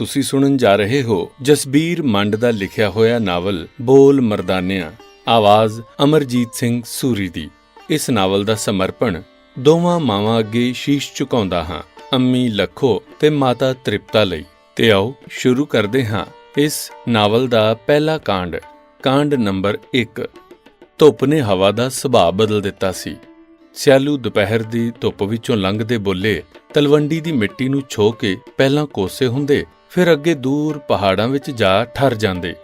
ਤੁਸੀਂ ਸੁਣਨ ਜਾ ਰਹੇ ਹੋ ਜਸਬੀਰ ਮੰਡ ਦਾ ਲਿਖਿਆ ਹੋਇਆ ਨਾਵਲ ਬੋਲ ਮਰਦਾਨਿਆਂ, ਆਵਾਜ਼ ਅਮਰਜੀਤ ਸਿੰਘ ਸੂਰੀ ਦੀ। ਇਸ ਨਾਵਲ ਦਾ ਸਮਰਪਣ ਦੋਵਾਂ ਮਾਵਾਂ ਅੱਗੇ ਸ਼ੀਸ਼ ਝੁਕਾਉਂਦਾ ਹਾਂ, ਅੰਮੀ ਲੱਖੋ ਤੇ ਮਾਤਾ ਤ੍ਰਿਪਤਾ ਲਈ। ਤੇ ਆਓ ਸ਼ੁਰੂ ਕਰਦੇ ਹਾਂ ਇਸ ਨਾਵਲ ਦਾ ਪਹਿਲਾ ਕਾਂਡ ਕਾਂਡ ਨੰਬਰ 1 ਧੁੱਪ ਨੇ ਹਵਾ ਦਾ ਸੁਭਾਅ ਬਦਲ ਦਿੱਤਾ ਸੀ। ਸਿਆਲੂ ਦੁਪਹਿਰ ਦੀ ਧੁੱਪ ਵਿੱਚੋਂ ਲੰਘਦੇ ਬੋਲੇ ਤਲਵੰਡੀ ਦੀ ਮਿੱਟੀ ਨੂੰ ਛੋ ਕੇ ਪਹਿਲਾਂ ਕੋਸੇ ਹੁੰਦੇ ਫਿਰ ਅੱਗੇ ਦੂਰ ਪਹਾੜਾਂ ਵਿੱਚ ਜਾ ਠਰ ਜਾਂਦੇ।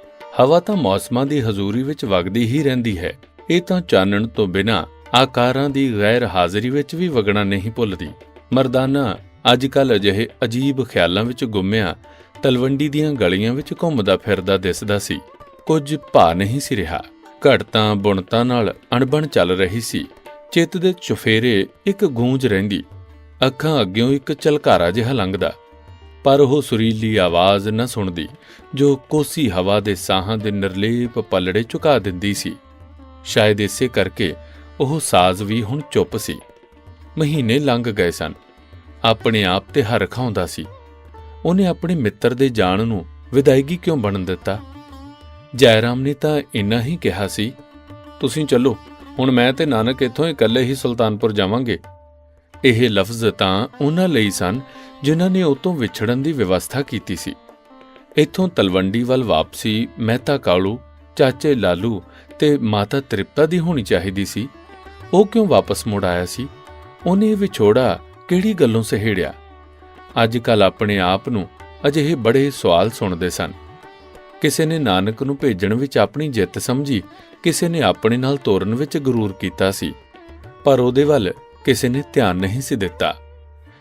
ਹਵਾ ਤਾਂ ਮੌਸਮਾਂ ਦੀ ਹਜ਼ੂਰੀ ਵਿੱਚ ਵਗਦੀ ਹੀ ਰਹਿੰਦੀ ਹੈ। ਇਹ ਤਾਂ ਚਾਨਣ ਤੋਂ ਬਿਨਾਂ ਆਕਾਰਾਂ ਦੀ ਗੈਰ ਹਾਜ਼ਰੀ ਵਿੱਚ ਵੀ ਵਗਣਾ ਨਹੀਂ ਭੁੱਲਦੀ। ਮਰਦਾਨਾ ਅੱਜ ਕੱਲ ਅਜਿਹੇ ਅਜੀਬ ਖਿਆਲਾਂ ਵਿੱਚ ਗੁੰਮਿਆ, ਤਲਵੰਡੀ ਦੀਆਂ ਗਲੀਆਂ ਵਿੱਚ ਘੁੰਮਦਾ ਫਿਰਦਾ ਦਿਸਦਾ ਸੀ। ਕੁਝ ਭਾ ਨਹੀਂ ਸੀ ਰਿਹਾ। ਘੜਤਾਂ ਬੁਣਤਾਂ ਨਾਲ ਅਣਬਣ ਚੱਲ ਰਹੀ ਸੀ। ਚਿੱਤ ਦੇ ਚੁਫੇਰੇ ਇੱਕ ਗੂੰਜ ਰਹਿੰਦੀ। ਅੱਖਾਂ ਅੱਗਿਓਂ ਇੱਕ ਝਲਕਾਰਾ ਜਿਹਾ ਲੰਘਦਾ। ਪਰ ਉਹ ਸੁਰੀਲੀ ਆਵਾਜ਼ ਨਾ ਸੁਣਦੀ, ਜੋ ਕੋਸੀ ਹਵਾ ਦੇ ਸਾਹਾਂ ਦੇ ਨਿਰਲੇਪ ਪਲੜੇ ਝੁਕਾ ਦਿੰਦੀ ਸੀ। ਸ਼ਾਇਦ ਇਸੇ ਕਰਕੇ ਉਹ ਸਾਜ਼ ਵੀ ਹੁਣ ਚੁੱਪ ਸੀ। ਮਹੀਨੇ ਲੰਘ ਗਏ ਸਨ। ਆਪਣੇ ਆਪ ਤੇ ਹਰ ਖਾਉਂਦਾ ਸੀ। ਉਹਨੇ ਆਪਣੇ ਮਿੱਤਰ ਦੇ ਜਾਣ ਨੂੰ ਵਿਦਾਇਗੀ ਕਿਉਂ ਬਣਨ ਦਿੱਤਾ? ਜੈਰਾਮ ਨੇ ਤਾਂ ਇੰਨਾ ਹੀ ਕਿਹਾ ਸੀ, ਤੁਸੀਂ ਚੱਲੋ, ਹੁਣ ਮੈਂ ਤੇ ਨਾਨਕ ਇੱਥੋਂ ਇਕੱਲੇ ਹੀ ਸੁਲਤਾਨਪੁਰ ਜਾਵਾਂਗੇ। ਇਹ ਲਫ਼ਜ਼ ਤਾਂ ਉਹਨਾਂ ਲਈ ਸਨ ਜਿਨ੍ਹਾਂ ਨੇ ਉਹ ਤੋਂ ਵਿਛੜਨ ਦੀ ਵਿਵਸਥਾ ਕੀਤੀ ਸੀ। ਇੱਥੋਂ ਤਲਵੰਡੀ ਵੱਲ ਵਾਪਸੀ ਮਹਿਤਾ ਕਾਲੂ, ਚਾਚੇ ਲਾਲੂ ਤੇ ਮਾਤਾ ਤ੍ਰਿਪਤਾ ਦੀ ਹੋਣੀ ਚਾਹੀਦੀ ਸੀ। ਉਹ ਕਿਉਂ ਵਾਪਸ ਮੁੜ ਆਇਆ ਸੀ? ਉਹਨੇ ਇਹ ਵਿਛੋੜਾ ਕਿਹੜੀ ਗੱਲੋਂ ਸਹਿੜਿਆ? ਅੱਜ ਕੱਲ ਆਪਣੇ ਆਪ ਨੂੰ ਅਜਿਹੇ ਬੜੇ ਸਵਾਲ ਸੁਣਦੇ ਸਨ। ਕਿਸੇ ਨੇ ਨਾਨਕ ਨੂੰ ਭੇਜਣ ਵਿੱਚ ਆਪਣੀ ਜਿੱਤ ਸਮਝੀ, ਕਿਸੇ ਨੇ ਆਪਣੇ ਨਾਲ ਤੋਰਨ ਵਿੱਚ ਗਰੂਰ ਕੀਤਾ ਸੀ। ਪਰ ਉਹਦੇ ਵੱਲ ਕਿਸੇ ਨੇ ਧਿਆਨ ਨਹੀਂ ਸੀ ਦਿੱਤਾ।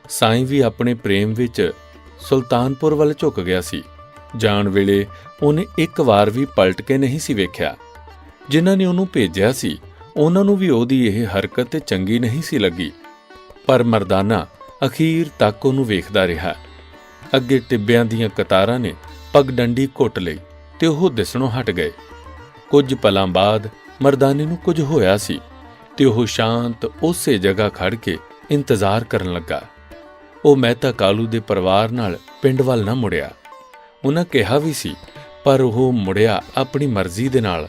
ਸਾਈਂ ਵੀ ਆਪਣੇ ਪ੍ਰੇਮ ਵਿੱਚ ਸੁਲਤਾਨਪੁਰ ਵੱਲ ਝੁਕ ਗਿਆ ਸੀ। ਜਾਣ ਵੇਲੇ ਉਹਨੇ ਇੱਕ ਵਾਰ ਵੀ ਪਲਟ ਕੇ ਨਹੀਂ ਸੀ ਵੇਖਿਆ। ਜਿਨ੍ਹਾਂ ਨੇ ਉਹਨੂੰ ਭੇਜਿਆ ਸੀ, ਉਹਨਾਂ ਨੂੰ ਵੀ ਉਹਦੀ ਇਹ ਹਰਕਤ ਤੇ ਚੰਗੀ ਨਹੀਂ ਸੀ ਲੱਗੀ। ਪਰ ਮਰਦਾਨਾ ਅਖੀਰ ਤੱਕ ਉਹਨੂੰ ਵੇਖਦਾ ਰਿਹਾ। ਅੱਗੇ ਟਿੱਬਿਆਂ ਦੀਆਂ ਕਤਾਰਾਂ ਨੇ ਪਗਡੰਡੀ ਘੁੱਟ ਲਈ ਤੇ ਉਹ ਦਿਸਣੋਂ ਹਟ ਗਏ। ਕੁਝ ਪਲਾਂ ਬਾਅਦ ਮਰਦਾਨੇ ਨੂੰ ਕੁਝ ਹੋਇਆ ਸੀ ਤੇ ਉਹ ਸ਼ਾਂਤ ਉਸੇ ਜਗ੍ਹਾ ਖੜ ਕੇ ਇੰਤਜ਼ਾਰ ਕਰਨ ਲੱਗਾ। ਉਹ ਮਹਿਤਾ ਕਾਲੂ ਦੇ ਪਰਿਵਾਰ ਨਾਲ ਪਿੰਡ ਵੱਲ ਨਾ ਮੁੜਿਆ। ਉਹਨਾਂ ਕਿਹਾ ਵੀ ਸੀ, ਪਰ ਉਹ ਮੁੜਿਆ ਆਪਣੀ ਮਰਜ਼ੀ ਦੇ ਨਾਲ।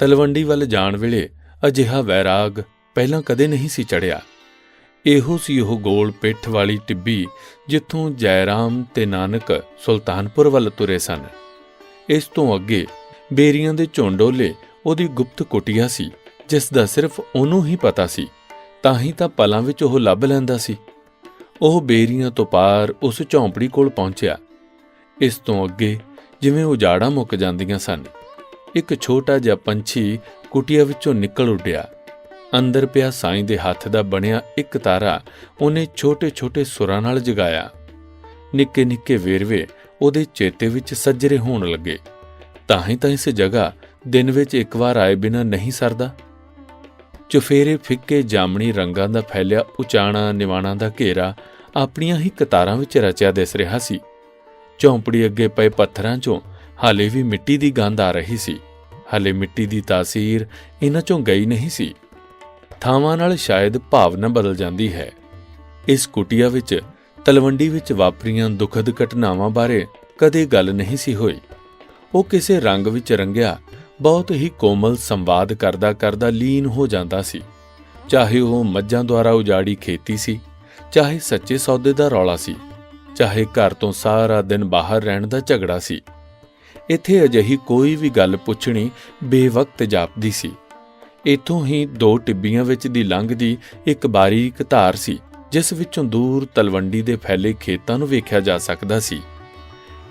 ਤਲਵੰਡੀ ਵੱਲ ਜਾਣ ਵੇਲੇ ਅਜਿਹਾ ਵੈਰਾਗ ਪਹਿਲਾਂ ਕਦੇ ਨਹੀਂ ਸੀ ਚੜਿਆ। ਇਹੋ ਸੀ ਉਹ ਗੋਲ ਪਿੱਠ ਵਾਲੀ ਟਿੱਬੀ ਜਿੱਥੋਂ ਜੈਰਾਮ ਤੇ ਨਾਨਕ ਸੁਲਤਾਨਪੁਰ ਵੱਲ ਤੁਰੇ ਸਨ। ਇਸ ਤੋਂ ਅੱਗੇ ਬੇਰੀਆਂ ਦੇ ਝੁੰਡੋਲੇ ਉਹਦੀ ਗੁਪਤ ਕੁਟਿਆ ਸੀ, ਜਿਸ ਦਾ ਸਿਰਫ ਉਹਨੂੰ ਹੀ ਪਤਾ ਸੀ, ਤਾਂ ਹੀ ਤਾਂ ਪਲਾਂ ਵਿੱਚ ਉਹ ਲੱਭ ਲੈਂਦਾ ਸੀ। ਉਹ ਬੇਰੀਆਂ ਤੋਂ ਪਾਰ ਉਸ ਝੌਂਪੜੀ ਕੋਲ ਪਹੁੰਚਿਆ। ਇਸ ਤੋਂ ਅੱਗੇ ਜਿਵੇਂ ਉਜਾੜਾਂ ਮੁੱਕ ਜਾਂਦੀਆਂ ਸਨ, ਇੱਕ ਛੋਟਾ ਜਿਹਾ ਪੰਛੀ ਕੁਟਿਆ ਵਿੱਚੋਂ ਨਿਕਲ ਉੱਡਿਆ। ਅੰਦਰ ਪਿਆ ਸਾਈਂ ਦੇ ਹੱਥ ਦਾ ਬਣਿਆ ਇੱਕ ਤਾਰਾ ਉਹਨੇ ਛੋਟੇ-ਛੋਟੇ ਸੁਰਾਂ ਨਾਲ ਜਗਾਇਆ। ਨਿੱਕੇ-ਨਿੱਕੇ ਵੇਰਵੇ ਉਹਦੇ ਚੇਤੇ ਵਿੱਚ ਸੱਜਰੇ ਹੋਣ ਲੱਗੇ। ਤਾਂ ਹੀ ਤਾਂ ਇਸ ਜਗ੍ਹਾ ਦਿਨ ਵਿੱਚ ਇੱਕ ਵਾਰ ਆਏ ਬਿਨਾਂ ਨਹੀਂ ਸਰਦਾ। ਚੁਫੇਰੇ ਫਿੱਕੇ ਜਾਮਣੀ ਰੰਗਾਂ ਦਾ ਫੈਲਿਆ ਉਚਾਣਾ ਨਿਵਾਣਾ ਦਾ ਘੇਰਾ ਆਪਣੀਆਂ ਹੀ ਕਤਾਰਾਂ ਵਿੱਚ ਰਚਿਆ ਦਿਸ ਰਿਹਾ ਸੀ। ਝੌਂਪੜੀ ਅੱਗੇ ਪਏ ਪੱਥਰਾਂ 'ਚੋਂ ਹਾਲੇ ਵੀ ਮਿੱਟੀ ਦੀ ਗੰਧ ਆ ਰਹੀ ਸੀ। ਹਾਲੇ ਮਿੱਟੀ ਦੀ ਤਾਸੀਰ ਇਹਨਾਂ 'ਚੋਂ ਗਈ ਨਹੀਂ ਸੀ। ਥਾਵਾਂ ਨਾਲ ਸ਼ਾਇਦ ਭਾਵਨਾ ਬਦਲ ਜਾਂਦੀ ਹੈ। ਇਸ ਕੁਟਿਆ ਵਿੱਚ, ਤਲਵੰਡੀ ਵਿੱਚ ਵਾਪਰੀਆਂ ਦੁਖਦ ਘਟਨਾਵਾਂ ਬਾਰੇ ਕਦੇ ਗੱਲ ਨਹੀਂ ਸੀ ਹੋਈ। ਉਹ ਕਿਸੇ ਰੰਗ ਵਿੱਚ ਰੰਗਿਆ ਬਹੁਤ ਹੀ ਕੋਮਲ ਸੰਵਾਦ ਕਰਦਾ ਕਰਦਾ ਲੀਨ ਹੋ ਜਾਂਦਾ ਸੀ। ਚਾਹੇ ਉਹ ਮੱਝਾਂ ਦੁਆਰਾ ਉਜਾੜੀ ਖੇਤੀ ਸੀ, ਚਾਹੇ ਸੱਚੇ ਸੌਦੇ ਦਾ ਰੌਲਾ ਸੀ, ਚਾਹੇ ਘਰ ਤੋਂ ਸਾਰਾ ਦਿਨ ਬਾਹਰ ਰਹਿਣ ਦਾ ਝਗੜਾ ਸੀ। ਇੱਥੇ ਅਜਿਹੀ ਕੋਈ ਵੀ ਗੱਲ ਪੁੱਛਣੀ ਬੇਵਕਤ ਜਾਪਦੀ ਸੀ। ਇਥੋਂ ਹੀ ਦੋ ਟਿੱਬੀਆਂ ਵਿੱਚ ਦੀ ਲੰਘਦੀ ਇੱਕ ਬਾਰੀਕ ਧਾਰ ਸੀ, ਜਿਸ ਵਿੱਚੋਂ ਦੂਰ ਤਲਵੰਡੀ ਦੇ ਫੈਲੇ ਖੇਤਾਂ ਨੂੰ ਵੇਖਿਆ ਜਾ ਸਕਦਾ ਸੀ।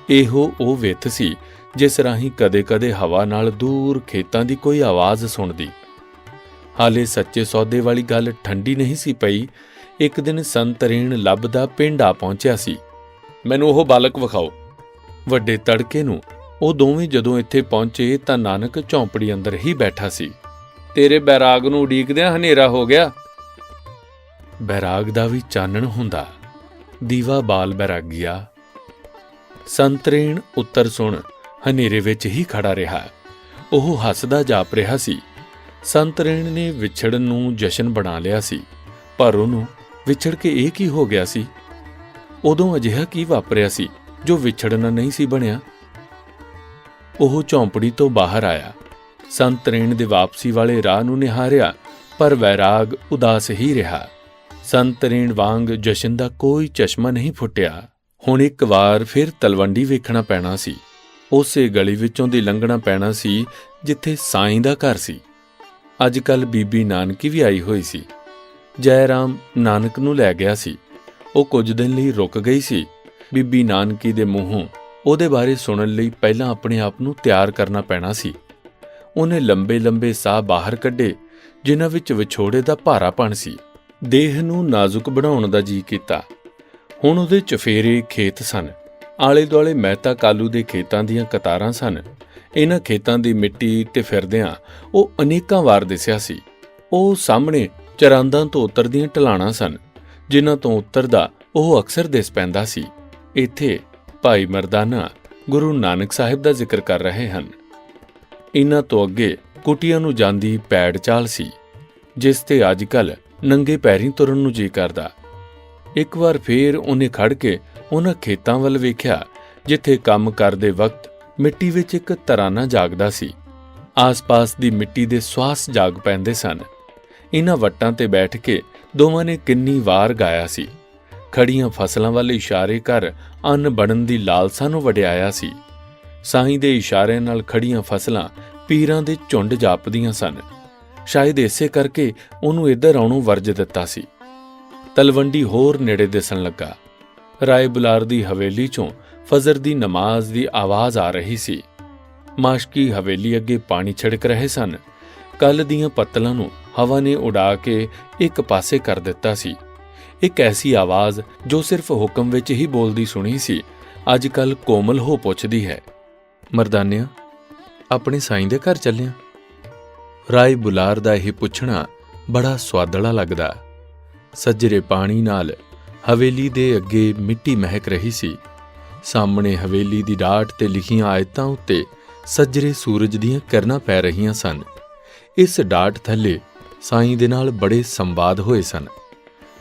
ਇਹੋ ਉਹ ਵਿੱਥ ਸੀ ਜਿਸ ਰਾਹੀਂ ਕਦੇ-ਕਦੇ ਹਵਾ ਨਾਲ ਦੂਰ ਖੇਤਾਂ ਦੀ ਕੋਈ ਆਵਾਜ਼ ਸੁਣਦੀ। ਹਾਲੇ ਸੱਚੇ ਸੌਦੇ ਵਾਲੀ ਗੱਲ ਠੰਡੀ ਨਹੀਂ ਸੀ ਪਈ। ਇੱਕ ਦਿਨ ਸੰਤਰੀਣ ਲੱਭਦਾ ਪਿੰਡ ਆ ਪਹੁੰਚਿਆ ਸੀ। ਮੈਨੂੰ ਉਹ ਬਾਲਕ ਵਿਖਾਓ। ਵੱਡੇ ਤੜਕੇ ਨੂੰ ਉਹ ਦੋਵੇਂ ਜਦੋਂ ਇੱਥੇ ਪਹੁੰਚੇ ਤਾਂ ਨਾਨਕ ਝੌਂਪੜੀ ਅੰਦਰ ਹੀ ਬੈਠਾ ਸੀ। ਤੇਰੇ ਬੈਰਾਗ ਨੂੰ ਉਡੀਕਦਿਆਂ ਹਨੇਰਾ ਹੋ ਗਿਆ। ਬੈਰਾਗ ਦਾ ਵੀ ਚਾਨਣ ਹੁੰਦਾ। ਦੀਵਾ ਬਾਲ ਬੈਰਾਗੀਆ। ਸੰਤਰੇਣ ਉੱਤਰ ਸੁਣ ਹਨੇਰੇ ਵਿੱਚ ਹੀ ਖੜਾ ਰਿਹਾ। ਉਹ ਹੱਸਦਾ ਜਾਪ ਰਿਹਾ ਸੀ। ਸੰਤਰੇਣ ਨੇ ਵਿਛੜਨ ਨੂੰ ਜਸ਼ਨ ਬਣਾ ਲਿਆ ਸੀ, ਪਰ ਉਹਨੂੰ ਵਿਛੜ ਕੇ ਇਹ ਕੀ ਹੋ ਗਿਆ ਸੀ? ਉਦੋਂ ਅਜਿਹਾ ਕੀ ਵਾਪਰਿਆ ਸੀ ਜੋ ਵਿਛੜਨਾ ਨਹੀਂ ਸੀ ਬਣਿਆ? ਉਹ ਝੌਂਪੜੀ ਤੋਂ ਬਾਹਰ ਆਇਆ। ਸੰਤ ਰੇਣ ਦੇ ਵਾਪਸੀ ਵਾਲੇ ਰਾਹ ਨੂੰ ਨਿਹਾਰਿਆ, ਪਰ ਵੈਰਾਗ ਉਦਾਸ ਹੀ ਰਿਹਾ। ਸੰਤ ਰੇਣ ਵਾਂਗ ਜਸ਼ਨ ਦਾ ਕੋਈ ਚਸ਼ਮਾ ਨਹੀਂ ਫੁੱਟਿਆ। ਹੁਣ ਇੱਕ ਵਾਰ ਫਿਰ ਤਲਵੰਡੀ ਵੇਖਣਾ ਪੈਣਾ ਸੀ। ਉਸੇ ਗਲੀ ਵਿੱਚੋਂ ਦੀ ਲੰਘਣਾ ਪੈਣਾ ਸੀ, ਜਿੱਥੇ ਸਾਈਂ ਦਾ ਘਰ ਸੀ। ਅੱਜ ਕੱਲ ਬੀਬੀ ਨਾਨਕੀ ਵੀ ਆਈ ਹੋਈ ਸੀ। ਜੈ ਰਾਮ ਨਾਨਕ ਨੂੰ ਲੈ ਗਿਆ ਸੀ। ਉਹ ਕੁਝ ਦਿਨ ਲਈ ਰੁਕ ਗਈ ਸੀ। ਬੀਬੀ ਨਾਨਕੀ ਦੇ ਮੂੰਹੋਂ ਉਹਦੇ ਬਾਰੇ ਸੁਣਨ ਲਈ ਪਹਿਲਾਂ ਆਪਣੇ ਆਪ ਨੂੰ ਤਿਆਰ ਕਰਨਾ ਪੈਣਾ ਸੀ। ਉਹਨੇ ਲੰਬੇ-ਲੰਬੇ ਸਾਹ ਬਾਹਰ ਕੱਢੇ, ਜਿਨ੍ਹਾਂ ਵਿੱਚ ਵਿਛੋੜੇ ਦਾ ਭਾਰਾਪਣ ਸੀ। ਦੇਹ ਨੂੰ ਨਾਜ਼ੁਕ ਬਣਾਉਣ ਦਾ ਜੀ ਕੀਤਾ। ਹੁਣ ਉਹਦੇ ਚਫੇਰੇ ਖੇਤ ਸਨ। ਆਲੇ ਦੁਆਲੇ ਮਹਿਤਾ ਕਾਲੂ ਦੇ ਖੇਤਾਂ ਦੀਆਂ ਕਤਾਰਾਂ ਸਨ। ਇਹਨਾਂ ਖੇਤਾਂ ਦੀ ਮਿੱਟੀ ਤੇ ਫਿਰਦਿਆਂ ਉਹ ਅਨੇਕਾਂ ਵਾਰ ਦਿਸਿਆ ਸੀ। ਉਹ ਸਾਹਮਣੇ ਚਰਾਂਦਾਂ ਤੋਂ ਉਤਰਦੀਆਂ ਢਲਾਣਾ ਸਨ, ਜਿਨ੍ਹਾਂ ਤੋਂ ਉਤਰਦਾ ਉਹ ਅਕਸਰ ਦਿਸ ਪੈਂਦਾ ਸੀ। ਇੱਥੇ ਭਾਈ ਮਰਦਾਨਾ ਗੁਰੂ ਨਾਨਕ ਸਾਹਿਬ ਦਾ ਜ਼ਿਕਰ ਕਰ ਰਹੇ ਹਨ। ਇਹਨਾਂ ਤੋਂ ਅੱਗੇ ਕੁਟੀਆਂ ਨੂੰ ਜਾਂਦੀ ਪੈੜ ਚਾਲ ਸੀ, ਜਿਸ ਤੇ ਅੱਜਕੱਲ ਨੰਗੇ ਪੈਰੀਂ ਤੁਰਨ ਨੂੰ ਜੀ ਕਰਦਾ। ਇੱਕ ਵਾਰ ਫੇਰ ਉਹਨੇ ਖੜ ਕੇ ਉਹਨਾਂ ਖੇਤਾਂ ਵੱਲ ਵੇਖਿਆ, ਜਿੱਥੇ ਕੰਮ ਕਰਦੇ ਵਕਤ ਮਿੱਟੀ ਵਿੱਚ ਇੱਕ ਤਰਾਨਾ ਜਾਗਦਾ ਸੀ। ਆਸ-ਪਾਸ ਦੀ ਮਿੱਟੀ ਦੇ ਸਵਾਸ ਜਾਗ ਪੈਂਦੇ ਸਨ। ਇਹਨਾਂ ਵੱਟਾਂ ਤੇ ਬੈਠ ਕੇ ਦੋਵਾਂ ਨੇ ਕਿੰਨੀ ਵਾਰ ਗਾਇਆ ਸੀ। ਖੜੀਆਂ ਫਸਲਾਂ ਵੱਲ ਇਸ਼ਾਰੇ ਕਰ ਅੰਨ ਬਣਨ ਦੀ ਲਾਲਸਾ ਨੂੰ ਵਡਿਆਇਆ ਸੀ। ਸਾਈਂ ਦੇ ਇਸ਼ਾਰੇ ਨਾਲ ਖੜੀਆਂ ਫਸਲਾਂ ਪੀਰਾਂ ਦੇ ਝੁੰਡ ਜਾਪਦੀਆਂ ਸਨ। ਸ਼ਾਇਦ ਇਸੇ ਕਰਕੇ ਉਹਨੂੰ ਇੱਧਰ ਆਉਣੋਂ ਵਰਜ ਦਿੱਤਾ ਸੀ। ਤਲਵੰਡੀ ਹੋਰ ਨੇੜੇ ਦਿਸਣ ਲੱਗਾ। ਰਾਏ ਬੁਲਾਰ ਦੀ ਹਵੇਲੀ ਚੋਂ ਫਜ਼ਰ ਦੀ ਨਮਾਜ਼ ਦੀ ਆਵਾਜ਼ ਆ ਰਹੀ ਸੀ। ਮਾਸ਼ਕੀ ਹਵੇਲੀ ਅੱਗੇ ਪਾਣੀ ਛਿੜਕ ਰਹੇ ਸਨ। ਕੱਲ ਦੀਆਂ ਪੱਤਲਾਂ ਨੂੰ ਹਵਾ ਨੇ ਉਡਾ ਕੇ ਇੱਕ ਪਾਸੇ ਕਰ ਦਿੱਤਾ ਸੀ। ਇੱਕ ਐਸੀ ਆਵਾਜ਼ ਜੋ ਸਿਰਫ ਹੁਕਮ ਵਿੱਚ ਹੀ ਬੋਲਦੀ ਸੁਣੀ ਸੀ ਅੱਜ ਕੱਲ ਕੋਮਲ ਹੋ ਪੁੱਛਦੀ ਹੈ, ਮਰਦਾਨਿਆ, ਆਪਣੇ ਸਾਈਂ ਦੇ ਘਰ ਚੱਲਿਆ? ਰਾਏ ਬੁਲਾਰ ਦਾ ਇਹ ਪੁੱਛਣਾ ਬੜਾ ਸਵਾਦਲਾ ਲੱਗਦਾ। ਸੱਜਰੇ ਪਾਣੀ ਨਾਲ ਹਵੇਲੀ ਦੇ ਅੱਗੇ ਮਿੱਟੀ ਮਹਿਕ ਰਹੀ ਸੀ। ਸਾਹਮਣੇ ਹਵੇਲੀ ਦੀ ਡਾਟ ਤੇ ਲਿਖੀਆਂ ਆਇਤਾਂ ਉੱਤੇ ਸੱਜਰੇ ਸੂਰਜ ਦੀਆਂ ਕਿਰਨਾਂ ਪੈ ਰਹੀਆਂ ਸਨ। ਇਸ ਡਾਟ ਥੱਲੇ ਸਾਈਂ ਦੇ ਨਾਲ ਬੜੇ ਸੰਵਾਦ ਹੋਏ ਸਨ।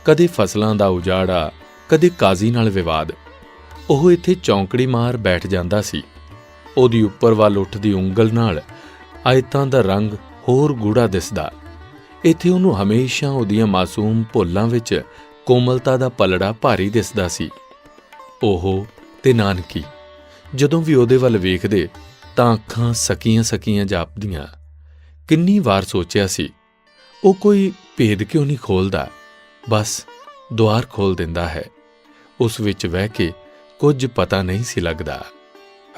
ਕਦੇ ਫਸਲਾਂ ਦਾ ਉਜਾੜਾ, ਕਦੇ ਕਾਜ਼ੀ ਨਾਲ ਵਿਵਾਦ। ਉਹ ਇੱਥੇ ਚੌਂਕੜੀ ਮਾਰ ਬੈਠ ਜਾਂਦਾ ਸੀ। ਉਹਦੀ ਉੱਪਰ ਵੱਲ ਉੱਠਦੀ ਉਂਗਲ ਨਾਲ ਆਇਤਾਂ ਦਾ ਰੰਗ ਹੋਰ ਗੂੜਾ ਦਿਸਦਾ। ਇੱਥੇ ਉਹਨੂੰ ਹਮੇਸ਼ਾ ਉਹਦੀਆਂ ਮਾਸੂਮ ਭੁੱਲਾਂ ਵਿੱਚ ਕੋਮਲਤਾ ਦਾ ਪਲੜਾ ਭਾਰੀ ਦਿਸਦਾ ਸੀ। ਉਹ ਤੇ ਨਾਨਕੀ, ਜਦੋਂ ਵੀ ਉਹਦੇ ਵੱਲ ਵੇਖਦੇ ਤਾਂ ਅੱਖਾਂ ਸਕੀਆਂ ਸਕੀਆਂ ਜਾਪਦੀਆਂ। ਕਿੰਨੀ ਵਾਰ ਸੋਚਿਆ ਸੀ, ਉਹ ਕੋਈ ਭੇਦ ਕਿਉਂ ਨਹੀਂ ਖੋਲਦਾ? ਬਸ ਦੁਆਰ ਖੋਲ ਦਿੰਦਾ ਹੈ। ਉਸ ਵਿੱਚ ਬਹਿ ਕੇ ਕੁਝ ਪਤਾ ਨਹੀਂ ਸੀ ਲੱਗਦਾ।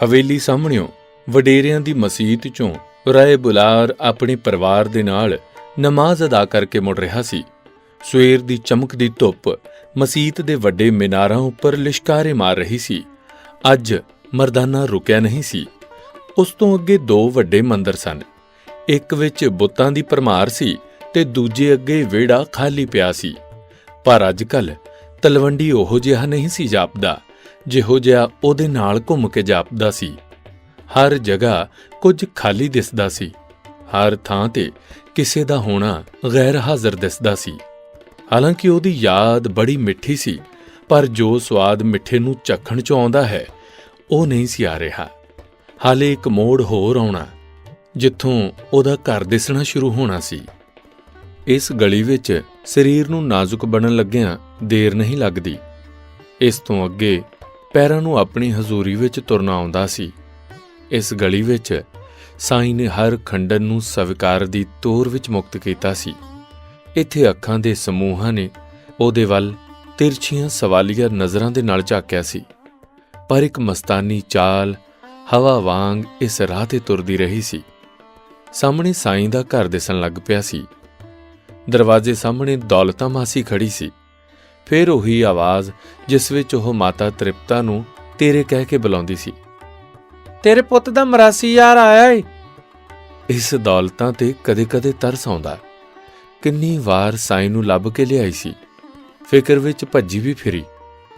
ਹਵੇਲੀ ਸਾਹਮਣਿਓਂ ਵਡੇਰਿਆਂ ਦੀ ਮਸਜਿਦ ਚੋਂ ਰਾਏ ਬੁਲਾਰ ਆਪਣੇ ਪਰਿਵਾਰ ਦੇ ਨਾਲ ਨਮਾਜ਼ ਅਦਾ ਕਰਕੇ ਮੁੜ ਰਿਹਾ ਸੀ। ਸਵੇਰ ਦੀ ਚਮਕਦੀ ਧੁੱਪ ਮਸਜਿਦ ਦੇ ਵੱਡੇ ਮਿਨਾਰਾਂ ਉੱਪਰ ਲਿਸ਼ਕਾਰੇ ਮਾਰ ਰਹੀ ਸੀ। ਅੱਜ ਮਰਦਾਨਾ ਰੁਕਿਆ ਨਹੀਂ ਸੀ। ਉਸ ਤੋਂ ਅੱਗੇ ਦੋ ਵੱਡੇ ਮੰਦਰ ਸਨ। ਇੱਕ ਵਿੱਚ ਬੁੱਤਾਂ ਦੀ ਪਰਮਾਰ ਸੀ ਤੇ ਦੂਜੇ ਅੱਗੇ ਵਿਹੜਾ ਖਾਲੀ ਪਿਆ ਸੀ। ਪਰ ਅੱਜ-ਕੱਲ ਤਲਵੰਡੀ ਉਹੋ ਜਿਹਾ ਨਹੀਂ ਸੀ ਜਾਪਦਾ, ਜਿਹੋ ਜਿਹਾ ਉਹਦੇ ਨਾਲ ਘੁੰਮ ਕੇ ਜਾਪਦਾ ਸੀ। ਹਰ ਜਗ੍ਹਾ ਕੁਝ ਖਾਲੀ ਦਿਸਦਾ ਸੀ। ਹਰ ਥਾਂ ਤੇ ਕਿਸੇ ਦਾ ਹੋਣਾ ਗੈਰ ਹਾਜ਼ਰ ਦਿਸਦਾ ਸੀ। ਹਾਲਾਂਕਿ ਉਹਦੀ ਯਾਦ ਬੜੀ ਮਿੱਠੀ ਸੀ, ਪਰ ਜੋ ਸਵਾਦ ਮਿੱਠੇ ਨੂੰ ਚੱਖਣ ਚ ਆਉਂਦਾ ਹੈ, ਉਹ ਨਹੀਂ ਸੀ ਆ ਰਿਹਾ। ਹਾਲੇ ਇੱਕ ਮੋੜ ਹੋਰ ਆਉਣਾ, ਜਿੱਥੋਂ ਉਹਦਾ ਘਰ ਦਿਸਣਾ ਸ਼ੁਰੂ ਹੋਣਾ ਸੀ। ਇਸ ਗਲੀ ਵਿੱਚ ਸਰੀਰ ਨੂੰ ਨਾਜ਼ੁਕ ਬਣਨ ਲੱਗਿਆਂ ਦੇਰ ਨਹੀਂ ਲੱਗਦੀ। ਇਸ ਤੋਂ ਅੱਗੇ ਪੈਰਾਂ ਨੂੰ ਆਪਣੀ ਹਜ਼ੂਰੀ ਵਿੱਚ ਤੁਰਨਾ ਆਉਂਦਾ ਸੀ। ਇਸ ਗਲੀ ਵਿੱਚ ਸਾਈਂ ਨੇ ਹਰ ਖੰਡਨ ਨੂੰ ਸਵੀਕਾਰ ਦੀ ਤੋਰ ਵਿੱਚ ਮੁਕਤ ਕੀਤਾ ਸੀ। ਇੱਥੇ ਅੱਖਾਂ ਦੇ ਸਮੂਹਾਂ ਨੇ ਉਹਦੇ ਵੱਲ ਤਿਰਛੀਆਂ ਸਵਾਲੀਆ ਨਜ਼ਰਾਂ ਦੇ ਨਾਲ ਝਾਕਿਆ ਸੀ। ਪਰ ਇੱਕ ਮਸਤਾਨੀ ਚਾਲ ਹਵਾ ਵਾਂਗ ਇਸ ਰਾਹ ਤੇ ਤੁਰਦੀ ਰਹੀ ਸੀ। ਸਾਹਮਣੇ ਸਾਈਂ ਦਾ ਘਰ ਦਿਸਣ ਲੱਗ ਪਿਆ ਸੀ। ਦਰਵਾਜ਼ੇ ਸਾਹਮਣੇ ਦੌਲਤਾ ਮਾਸੀ ਖੜੀ ਸੀ। ਫਿਰ ਉਹੀ ਆਵਾਜ਼ ਜਿਸ ਵਿੱਚ ਉਹ ਮਾਤਾ ਤ੍ਰਿਪਤਾ ਨੂੰ ਤੇਰੇ ਕਹਿ ਕੇ ਬੁਲਾਉਂਦੀ ਸੀ। ਤੇਰੇ ਪੁੱਤ ਦਾ ਮਰਾਸੀ ਯਾਰ ਆਇਆ ਏ। ਇਸ ਦੌਲਤਾਂ ਤੇ ਕਦੇ-ਕਦੇ ਤਰਸ ਆਉਂਦਾ। ਕਿੰਨੀ ਵਾਰ ਸਾਈ ਨੂੰ ਲੱਭ ਕੇ ਲਿਆਈ ਸੀ। ਫਿਕਰ ਵਿੱਚ ਭੱਜੀ ਵੀ ਫਿਰੀ।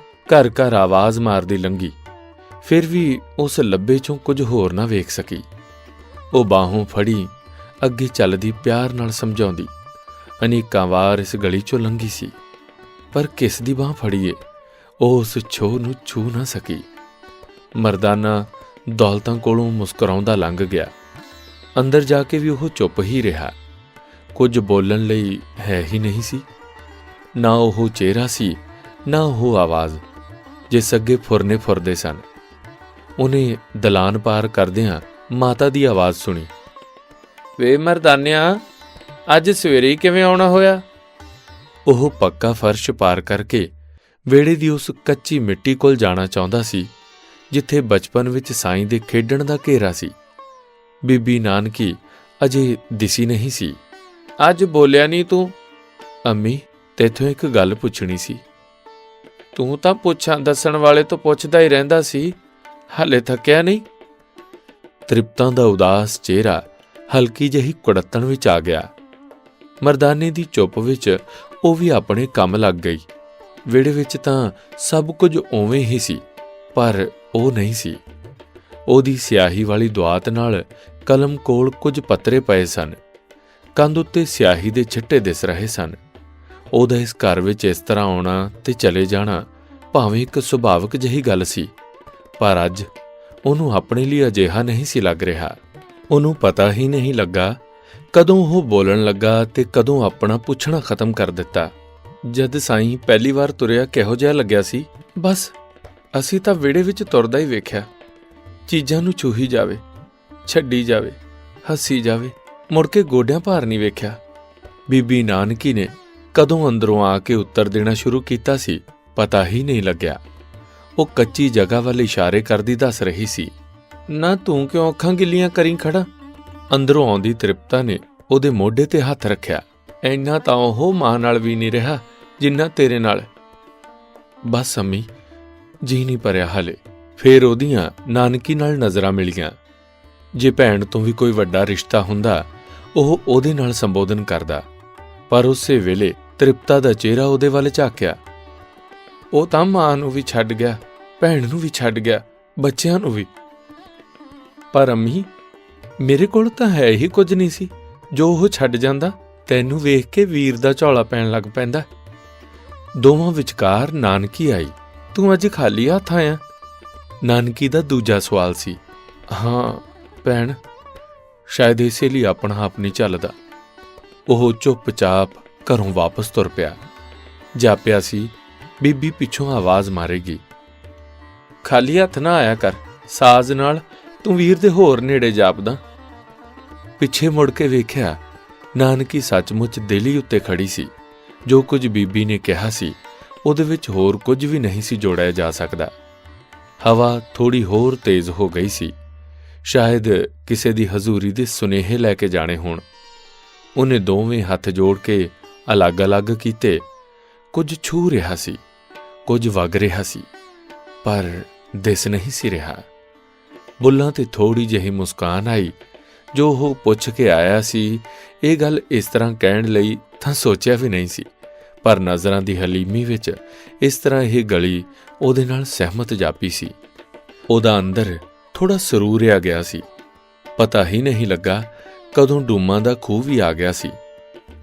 ਘਰ ਘਰ ਆਵਾਜ਼ ਮਾਰਦੀ ਲੰਗੀ ਫਿਰ ਵੀ ਉਸ ਲੱਭੇ ਚੋਂ ਕੁਝ ਹੋਰ ਨਾ ਵੇਖ ਸਕੀ। ਉਹ ਬਾਹੋਂ ਫੜੀ, ਅੱਗੇ ਚੱਲਦੀ ਪਿਆਰ ਨਾਲ ਸਮਝਾਉਂਦੀ। ਅਨੇਕਾਂ ਵਾਰ ਇਸ ਗਲੀ ਚੋਂ ਲੰਘੀ ਸੀ। ਪਰ ਕਿਸ ਦੀ ਬਾਹ ਫੜੀਏ? ਉਹ ਉਸ ਛੋਹ ਨੂੰ ਛੂ ਨਾ ਸਕੀ। ਮਰਦਾਨਾ ਦੌਲਤਾਂ ਕੋਲੋਂ ਮੁਸਕਰਾਉਂਦਾ ਲੰਘ ਗਿਆ। ਅੰਦਰ ਜਾ ਕੇ ਵੀ ਉਹ ਚੁੱਪ ਹੀ ਰਿਹਾ। ਕੁਝ ਬੋਲਣ ਲਈ ਹੈ ਹੀ ਨਹੀਂ ਸੀ। ਨਾ ਉਹ ਚਿਹਰਾ ਸੀ, ਨਾ ਉਹ ਆਵਾਜ਼ ਜਿਸ ਅੱਗੇ ਫੁਰਨੇ ਫੁਰਦੇ ਸਨ। ਉਹਨੇ ਦਲਾਨ ਪਾਰ ਕਰਦਿਆਂ ਮਾਤਾ ਦੀ ਆਵਾਜ਼ ਸੁਣੀ। ਵੇ ਮਰਦਾਨਿਆ, ਅੱਜ ਸਵੇਰੇ ਹੀ ਕਿਵੇਂ ਆਉਣਾ ਹੋਇਆ? ਉਹ ਪੱਕਾ ਫਰਸ਼ ਪਾਰ ਕਰਕੇ ਵਿਹੜੇ ਦੀ ਉਸ ਕੱਚੀ ਮਿੱਟੀ ਕੋਲ ਜਾਣਾ ਚਾਹੁੰਦਾ ਸੀ, ਜਿੱਥੇ ਬਚਪਨ ਵਿੱਚ ਸਾਈਂ ਦੇ ਖੇਡਣ ਦਾ ਘੇਰਾ ਸੀ। ਬੀਬੀ ਨਾਨਕੀ ਅਜੇ ਦਿਸੀ ਨਹੀਂ ਸੀ। ਅੱਜ ਬੋਲਿਆ ਨਹੀਂ ਤੂੰ? ਅੰਮੀ, ਤੇਥੋਂ ਇੱਕ ਗੱਲ ਪੁੱਛਣੀ ਸੀ। ਤੂੰ ਤਾਂ ਪੁੱਛਾਂ ਦੱਸਣ ਵਾਲੇ ਤੋਂ ਪੁੱਛਦਾ ਹੀ ਰਹਿੰਦਾ ਸੀ, ਹਾਲੇ ਥੱਕਿਆ ਨਹੀਂ? ਤ੍ਰਿਪਤਾਂ ਦਾ ਉਦਾਸ ਚਿਹਰਾ ਹਲਕੀ ਜਿਹੀ ਕੁੜੱਤਣ ਵਿੱਚ ਆ ਗਿਆ। ਮਰਦਾਨੇ ਦੀ ਚੁੱਪ ਵਿੱਚ ਉਹ ਵੀ ਆਪਣੇ ਕੰਮ ਲੱਗ ਗਈ। ਵਿਹੜੇ ਵਿੱਚ ਤਾਂ ਸਭ ਕੁਝ ਉਵੇਂ ਹੀ ਸੀ, ਪਰ ਉਹ ਨਹੀਂ ਸੀ। ਉਹਦੀ ਸਿਆਹੀ ਵਾਲੀ ਦੁਆਤ ਨਾਲ ਕਲਮ ਕੋਲ ਕੁਝ ਪੱਤਰੇ ਪਏ ਸਨ। ਕੰਧ ਉੱਤੇ ਸਿਆਹੀ ਦੇ ਛਿੱਟੇ ਦਿਸ ਰਹੇ ਸਨ। ਉਹਦਾ ਇਸ ਘਰ ਵਿੱਚ ਇਸ ਤਰ੍ਹਾਂ ਆਉਣਾ ਤੇ ਚਲੇ ਜਾਣਾ ਭਾਵੇਂ ਇੱਕ ਸੁਭਾਵਿਕ ਜਿਹੀ ਗੱਲ ਸੀ। ਪਰ ਅੱਜ ਉਹਨੂੰ ਆਪਣੇ ਲਈ ਅਜਿਹਾ ਨਹੀਂ ਸੀ ਲੱਗ ਰਿਹਾ। ਉਹਨੂੰ ਪਤਾ ਹੀ ਨਹੀਂ ਲੱਗਾ ਕਦੋਂ ਉਹ ਬੋਲਣ ਲੱਗਾ ਤੇ ਕਦੋਂ ਆਪਣਾ ਪੁੱਛਣਾ ਖਤਮ ਕਰ ਦਿੱਤਾ। ਜਦ ਸਾਈਂ ਪਹਿਲੀ ਵਾਰ ਤੁਰਿਆ ਕਿਹੋ ਜਿਹਾ ਲੱਗਿਆ ਸੀ? ਬਸ, ਅਸੀਂ ਤਾਂ ਵਿਹੜੇ ਵਿੱਚ ਤੁਰਦਾ ਹੀ ਵੇਖਿਆ। ਚੀਜ਼ਾਂ ਨੂੰ ਛੂਹੀ ਜਾਵੇ, ਛੱਡੀ ਜਾਵੇ, ਹੱਸੀ ਜਾਵੇ ਮੁੜ ਕੇ ਗੋਡਿਆਂ ਭਾਰ ਨਹੀਂ ਵੇਖਿਆ। ਬੀਬੀ ਨਾਨਕੀ ਨੇ ਕਦੋਂ ਅੰਦਰੋਂ ਆ ਕੇ ਉੱਤਰ ਦੇਣਾ ਸ਼ੁਰੂ ਕੀਤਾ ਸੀ, ਪਤਾ ਹੀ ਨਹੀਂ ਲੱਗਿਆ। ਉਹ ਕੱਚੀ ਜਗ੍ਹਾ ਵੱਲ ਇਸ਼ਾਰੇ ਕਰਦੀ ਦੱਸ ਰਹੀ ਸੀ, ਨਾ ਤੂੰ ਕਿਉਂ ਅੱਖਾਂ ਗਿੱਲੀਆਂ ਕਰੀ ਖੜਾ? ਅੰਦਰੋਂ ਆਉਂਦੀ ਤ੍ਰਿਪਤਾ ਨੇ ਉਹਦੇ ਮੋਢੇ ਤੇ ਹੱਥ ਰੱਖਿਆ। ਐਨਾ ਤਾਂ ਉਹ ਮਾਂ ਨਾਲ ਵੀ ਨਹੀਂ ਰਿਹਾ, ਜਿੰਨਾ ਤੇਰੇ ਨਾਲ। ਬਸ ਅੰਮੀ, ਜੀ ਨਹੀਂ ਭਰਿਆ ਹਲੇ। ਫੇਰ ਉਹਦੀਆਂ ਨਾਨਕੀ ਨਾਲ ਨਜ਼ਰਾਂ ਮਿਲੀਆਂ। ਜੇ ਭੈਣ ਤੋਂ ਵੀ ਕੋਈ ਵੱਡਾ ਰਿਸ਼ਤਾ ਹੁੰਦਾ ਉਹ ਉਹਦੇ ਨਾਲ ਸੰਬੋਧਨ ਕਰਦਾ। ਪਰ ਉਸੇ ਵੇਲੇ ਤ੍ਰਿਪਤਾ ਦਾ ਚਿਹਰਾ ਉਹਦੇ ਵੱਲ ਝਾਕਿਆ। ਉਹ ਤਾਂ ਮਾਂ ਨੂੰ ਵੀ ਛੱਡ ਗਿਆ, ਭੈਣ ਨੂੰ ਵੀ ਛੱਡ ਗਿਆ, ਬੱਚਿਆਂ ਨੂੰ ਵੀ। ਪਰ ਅੰਮੀ, ਮੇਰੇ ਕੋਲ ਤਾਂ ਹੈ ਹੀ ਕੁਝ ਨਹੀਂ ਸੀ। ਜੋ ਉਹ ਛੱਡ ਜਾਂਦਾ, ਤੈਨੂੰ ਵੇਖ ਕੇ ਵੀਰ ਦਾ ਝੋਲਾ ਪੈਣ ਲੱਗ ਪੈਂਦਾ। ਦੋਵਾਂ ਵਿਚਕਾਰ ਨਾਨਕੀ ਆਈ। ਤੂੰ ਅੱਜ ਖਾਲੀ ਹੱਥ ਆਇਆ। ਨਾਨਕੀ ਦਾ ਦੂਜਾ ਸਵਾਲ ਸੀ। ਹਾਂ, ਭੈਣ ਸ਼ਾਇਦ ਇਸੇ ਲਈ ਆਪਣਾ ਆਪ ਨਹੀਂ ਚੱਲਦਾ। ਉਹ ਚੁੱਪਚਾਪ ਘਰੋਂ ਵਾਪਸ ਤੁਰ ਪਿਆ। ਜਾਪਿਆ ਸੀ, ਬੀਬੀ ਪਿੱਛੋਂ ਆਵਾਜ਼ ਮਾਰੇਗੀ। ਖਾਲੀ ਹੱਥ ਨਾ ਆਇਆ ਕਰ, ਸਾਜ਼ ਨਾਲ, ਤੂੰ ਵੀਰ ਦੇ ਹੋਰ ਨੇੜੇ ਜਾਪਦਾ। ਪਿੱਛੇ ਮੁੜ ਕੇ ਵੇਖਿਆ, ਨਾਨਕੀ ਸੱਚਮੁੱਚ ਦਿਲੀ ਉੱਤੇ ਖੜੀ ਸੀ। ਜੋ ਕੁਝ ਬੀਬੀ ਨੇ ਕਿਹਾ ਸੀ, ਉਹਦੇ ਵਿੱਚ ਹੋਰ ਕੁਝ ਵੀ ਨਹੀਂ ਸੀ ਜੋੜਿਆ ਜਾ ਸਕਦਾ। ਹਵਾ ਥੋੜੀ ਹੋਰ ਤੇਜ਼ ਹੋ ਗਈ ਸੀ। ਸ਼ਾਇਦ ਕਿਸੇ ਦੀ ਹਜ਼ੂਰੀ ਦੇ ਸੁਨੇਹੇ ਲੈ ਕੇ ਜਾਣੇ ਹੋਣ। ਉਹਨੇ ਦੋਵੇਂ ਹੱਥ ਜੋੜ ਕੇ ਅਲੱਗ-ਅਲੱਗ ਕੀਤੇ। ਕੁਝ ਛੂ ਰਿਹਾ ਸੀ, ਕੁਝ ਵਗ ਰਿਹਾ ਸੀ, ਪਰ ਦਿਸ ਨਹੀਂ ਸੀ ਰਿਹਾ। ਬੁੱਲਾਂ ਤੇ ਥੋੜੀ ਜਿਹੀ ਮੁਸਕਾਨ ਆਈ, ਜੋ ਉਹ ਪੁੱਛ ਕੇ ਆਇਆ ਸੀ, ਇਹ ਗੱਲ ਇਸ ਤਰ੍ਹਾਂ ਕਹਿਣ ਲਈ ਤਾਂ ਸੋਚਿਆ ਵੀ ਨਹੀਂ ਸੀ, ਪਰ ਨਜ਼ਰਾਂ ਦੀ ਹਲੀਮੀ ਵਿੱਚ ਇਸ ਤਰ੍ਹਾਂ ਇਹ ਗਲੀ ਉਹਦੇ ਨਾਲ ਸਹਿਮਤ ਜਾਪੀ ਸੀ। ਉਹਦਾ ਅੰਦਰ ਥੋੜਾ ਸਰੂਰਿਆ ਗਿਆ ਸੀ। ਪਤਾ ਹੀ ਨਹੀਂ ਲੱਗਾ ਕਦੋਂ ਡੂਮਾਂ ਦਾ ਖੂਹ ਵੀ ਆ ਗਿਆ ਸੀ।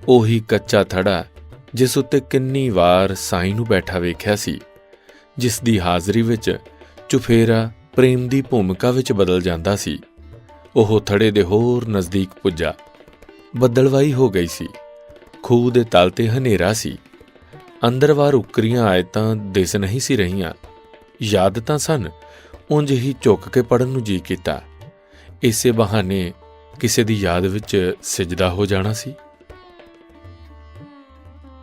ਉਹੀ ਕੱਚਾ ਥੜਾ ਜਿਸ ਉੱਤੇ ਕਿੰਨੀ ਵਾਰ ਸਾਈਂ ਨੂੰ ਬੈਠਾ ਵੇਖਿਆ ਸੀ, ਜਿਸ ਦੀ ਹਾਜ਼ਰੀ ਵਿੱਚ ਚੁਫੇਰਾ ਪ੍ਰੇਮ ਦੀ ਭੂਮਿਕਾ ਵਿੱਚ ਬਦਲ ਜਾਂਦਾ ਸੀ। ਉਹ ਥੜੇ ਦੇ ਹੋਰ ਨਜ਼ਦੀਕ ਪੁੱਜਾ। ਬੱਦਲਵਾਈ ਹੋ ਗਈ ਸੀ। ਖੂਹ ਦੇ ਤਲ ਤੇ ਹਨੇਰਾ ਸੀ। ਅੰਦਰਵਾਰ ਉਕਰੀਆਂ ਆਇਤਾਂ ਦਿਸ ਨਹੀਂ ਸੀ ਰਹੀਆਂ। ਯਾਦ ਤਾਂ ਸਨ ਉਂਝ ਹੀ ਝੁੱਕ ਕੇ ਪੜਨ ਨੂੰ ਜੀ ਕੀਤਾ। ਇਸੇ ਬਹਾਨੇ ਕਿਸੇ ਦੀ ਯਾਦ ਵਿੱਚ ਸਜਦਾ ਹੋ ਜਾਣਾ ਸੀ।